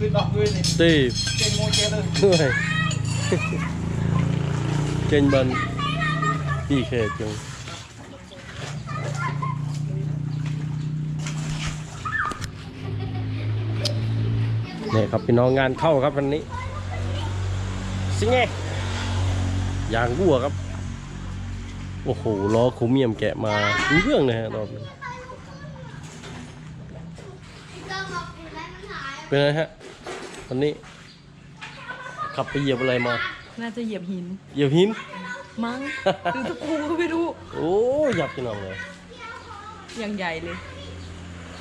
ขึ้นดอกเงินนี่ตีเก่งโมเจเลยด้วยเก่งบันพี่เคจังนี่ครับพี่น้องงานเข้าครับวันนี้สิไงยางวัวครับ โอ้โหล้อคูเมียมแกะมารู้เรื่องเลยฮะรอบนี้เป็นไงฮะ วันนี้ ขับไปเหยียบอะไรมา น่าจะเหยียบหิน เหยียบหิน มั้งหรือตะปูก็ไม่รู้ โอ้ยหยับพี่น้องเลยอย่างใหญ่เลย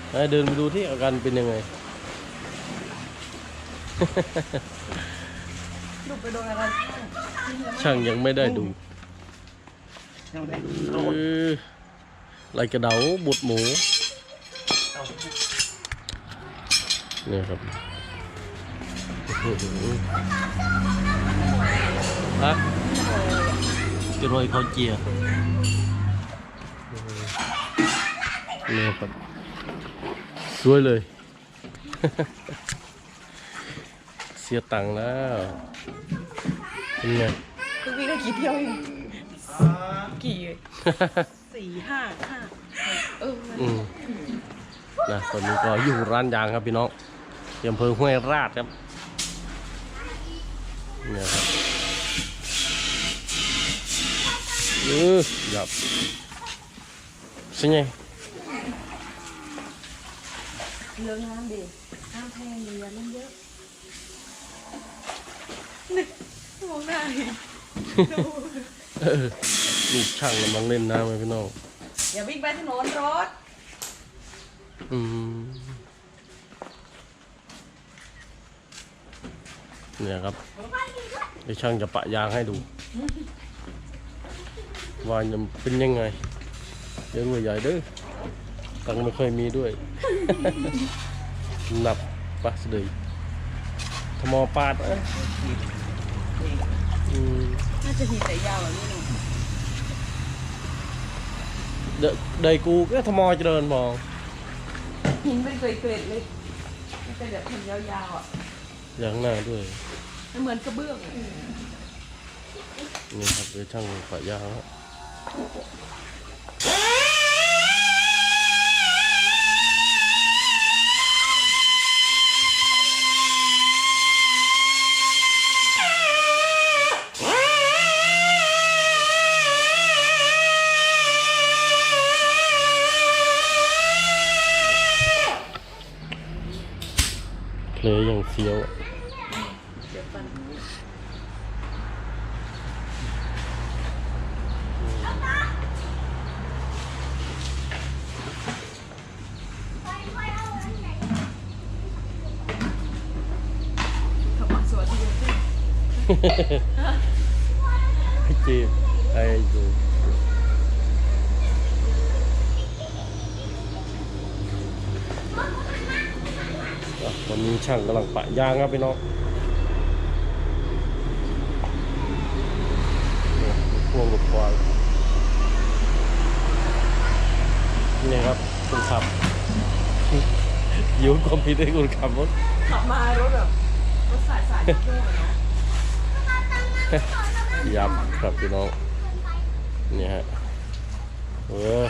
ไหนเดินไปดูที่อาการเป็นยังไงดูไปโดนอะไรช่างยังไม่ได้ดูยังไงเออไรกระเดาบดหมู เนี่ยครับอื้อหือ ฮะกระโรยเขาเจียเนี่ยครับสวยเลย เสียตังค์แล้วเป็นไงคือวิ่งได้กี่เที่ยวเองกี่สี่ห้าห้าเอออืมนะตอนนี้ก็อยู่ร้านยางครับพี่น้องที่อำเภอห้วยราชครับ เนี่ยครับเออหยับสิไงเรื่องน้ำดิน้ำแพงเลยมัน เยอะนี่มองหน้าดิเออลูกช่างกำลังเล่นน้ำไหมพี่น้องอย่าวิ่งไปถนนรถอืมเนี่ยครับไอ้ช่างจะปะยางให้ดูว่าจะเป็นยังไงเดี๋ยวรวยใหญ่เด้อตังค์ไม่ค่อยมีด้วยหนับปะสะดือทมอปาดเอ้ยอืมน่าจะหินแต่ยาวแบบนี้หนูเดยวเดยกูก็ทมอเจริญมองหินเป็นเกล็ดๆเลยมันเป็นแบบหินยาวๆอะ อย่างหน้าด้วยมันเหมือนกระเบื้องอะนี่ครับเดี๋ยวช่างปะยางแล้วเพลงอย่างเฟี้ยวอะ เดี๋ยวฟัน เขาบอกสวัสดีพี่ ไอจีไอ้ดูตอนนี้ช่างกำลังปะยางครับพี่น้องพวงกับควายนี่ครับคนขับโยนความผิดให้คนขับรถขับมารถแบบรถสายสายโยกอะเนาะ ยับครับพี่น้องนี่ฮะเออ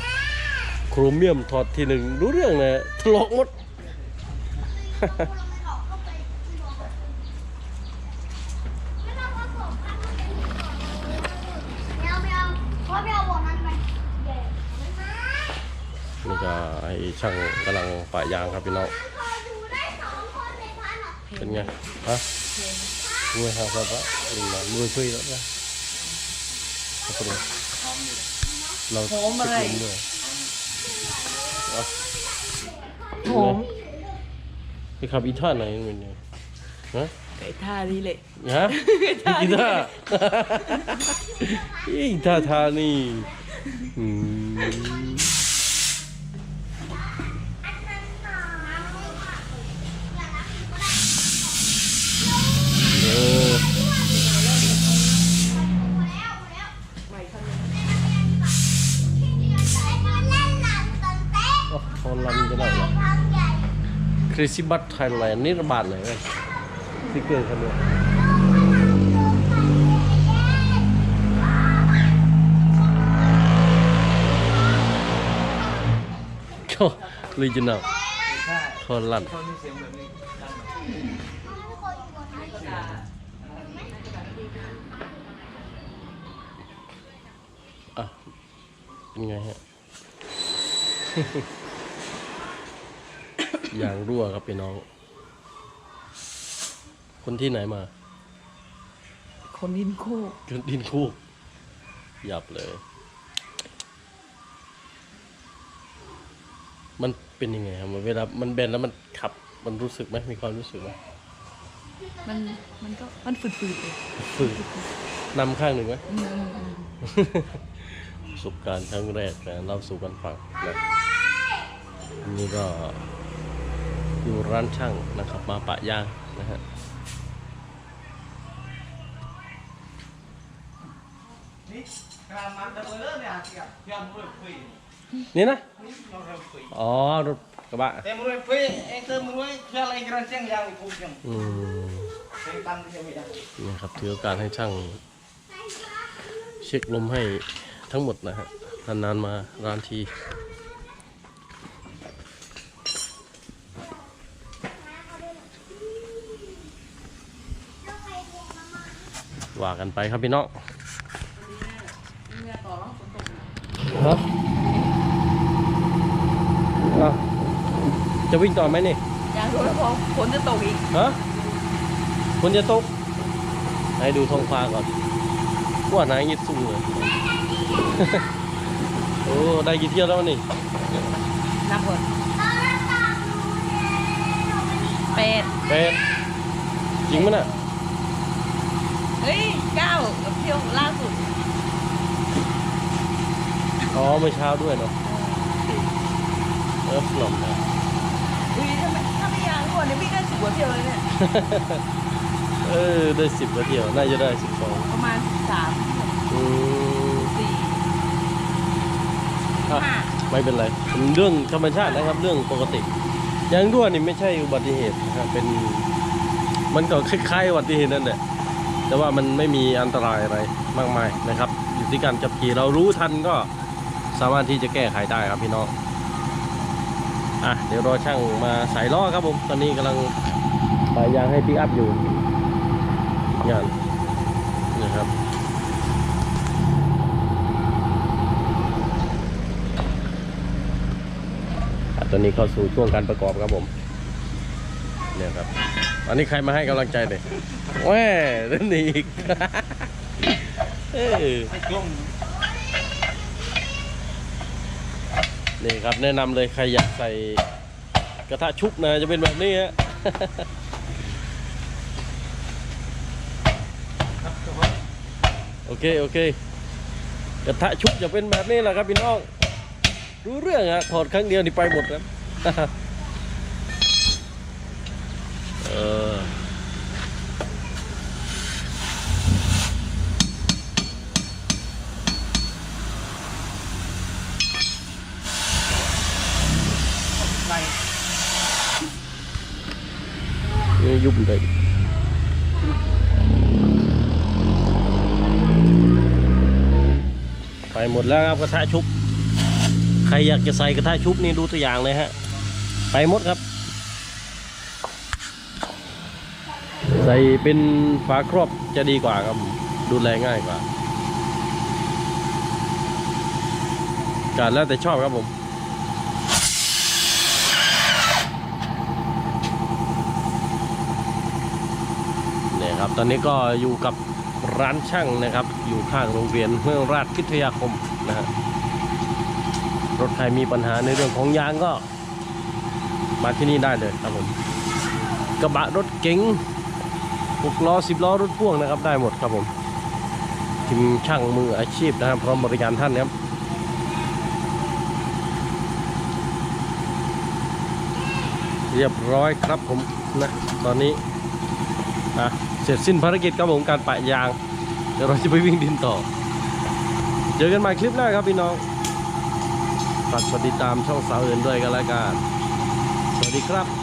โครเมียมถอดทีหนึ่งรู้เรื่องเลยทะเลาะมดนี่ก็ไอ้ช่างกำลังปะยางครับพี่น้อง เป็นไง ฮะ มือหาครับวะนี่มามือช่วยแล้วนะเอาไปเลยเราหอมอะไรติดลด้วยอาหอมไปขับอีท่าไหนมันเนี่ยฮะไอ้ท่านี้แหละ ฮะอีท่าอีท่าทานี่อืม ริสิบัตไทยแลนด์นี่ระบาดเลยเว้ยที่เกิดขึ้นเลยโชลีจินาคนลั่นอะเป็นไงฮะ ย่างรั่วครับพี่น้อง คนที่ไหนมา คนดินคู่จนดินคู่หยับเลย มันเป็นยังไงครับมันเวลามันแบนแล้วมันขับ มันรู้สึกไหมมีความรู้สึกไหมมันมันก็มันฝืดๆเลยฝึกนำข้างหนึ่งไหมอืมอืมอืมประสบการณ์ครั้งแรกนะเล่าสู่กันฟังนะนี่ก็ อยู่ร้านช่างนะครับมาปะยางนะฮะนี่นะอ๋อรถกระบะแต่มือคุยเองเติมมือเกี่ยวอะไรกันเสียงยาวอีกคู่ยังอืมเสียงตันนี่ครับถือโอกาสให้ช่าง เช็คลมให้ทั้งหมดนะฮะนานๆมาร้านที ว่ากันไปครับพี่น้องเนี่ยต่อแล้วฝนตกฮะอ้าวจะวิ่งต่อไหมนี่อยากรู้แล้วพอฝนจะตกอีกฮะฝนจะตก ให้ดูท้องฟ้าก่อนว่าไหนยิดสูงเลยโอ้ ได้กี่เที่ยวแล้วนี่นับก่อนแปดแปดจริงมั้ยน่ะเฮ้ยเก้ากับเที่ยวล่าสุดอ๋อเมื่อเช้าด้วยเนาะเออหล่อมนะอุ้ยถ้าไม่ถ้าไม่ยางก่อนเนี่ยพี่ได้สิบกว่าเที่ยวเลยเนี่ยเออได้สิบกว่าเที่ยวน่าจะได้สิบสองประมาณสามอืมสี่อะห้าไม่เป็นไรเป็นเรื่องธรรมชาตินะครับ เรื่องปกติยางรั่วนี่ไม่ใช่อุบัติเหตุนะครับเป็น มันก็คล้ายๆอุบัติเหตุนั่นแหละ แต่ว่ามันไม่มีอันตรายอะไรมากมายนะครับ อยู่ที่การจับขี่เรารู้ทันก็สามารถที่จะแก้ไขได้ครับพี่น้องอะเดี๋ยวรอช่างมาใส่ล้อครับผมตอนนี้กำลังปลายยางให้ปิกอัพอยู่งานนะครับอะตอนนี้เข้าสู่ช่วงการประกอบครับผมเนี่ยครับ อันนี้ใครมาให้กำลังใจเนี่ยแหว่เล่นอีกเออไอ้กล้องนี่ครับแนะนำเลยใครอยากใส่กระทะชุบนะจะเป็นแบบนี้ฮะครับทุกคนโอเค โอเค กระทะชุบจะเป็นแบบนี้แหละครับพี่น้อง รู้เรื่องฮะถอดครั้งเดียวนี่ไปหมดครับ เออนี่ยุบเลย ไปหมดแล้วครับกระทะชุบ ใครอยากจะใส่กระทะชุบนี่ดูตัวอย่างเลยฮะ ไปหมดครับ ใส่เป็นฝาครอบจะดีกว่าครับ ดูแลง่ายกว่าการแล้วแต่ชอบครับผมเนี่ยครับ ตอนนี้ก็อยู่กับร้านช่างนะครับ อยู่ข้างโรงเรียนเมืองราชพิทยาคมนะฮะรถใครมีปัญหาในเรื่องของยางก็มาที่นี่ได้เลยครับผมกระบะรถเก๋ง หกล้อสิบล้อรถพ่วงนะครับ ได้หมดครับผมทีมช่างมืออาชีพนะครับพร้อมบริการท่านครับเรียบร้อยครับผมนะตอนนี้อะเสร็จสิ้นภารกิจครับผมการปะยาง เดี๋ยวเราจะไปวิ่งดินต่อ เจอกันใหม่คลิปหน้าครับพี่น้องฝากกดติดตามช่องสาวอื่นด้วยกันแล้วกันสวัสดีครับ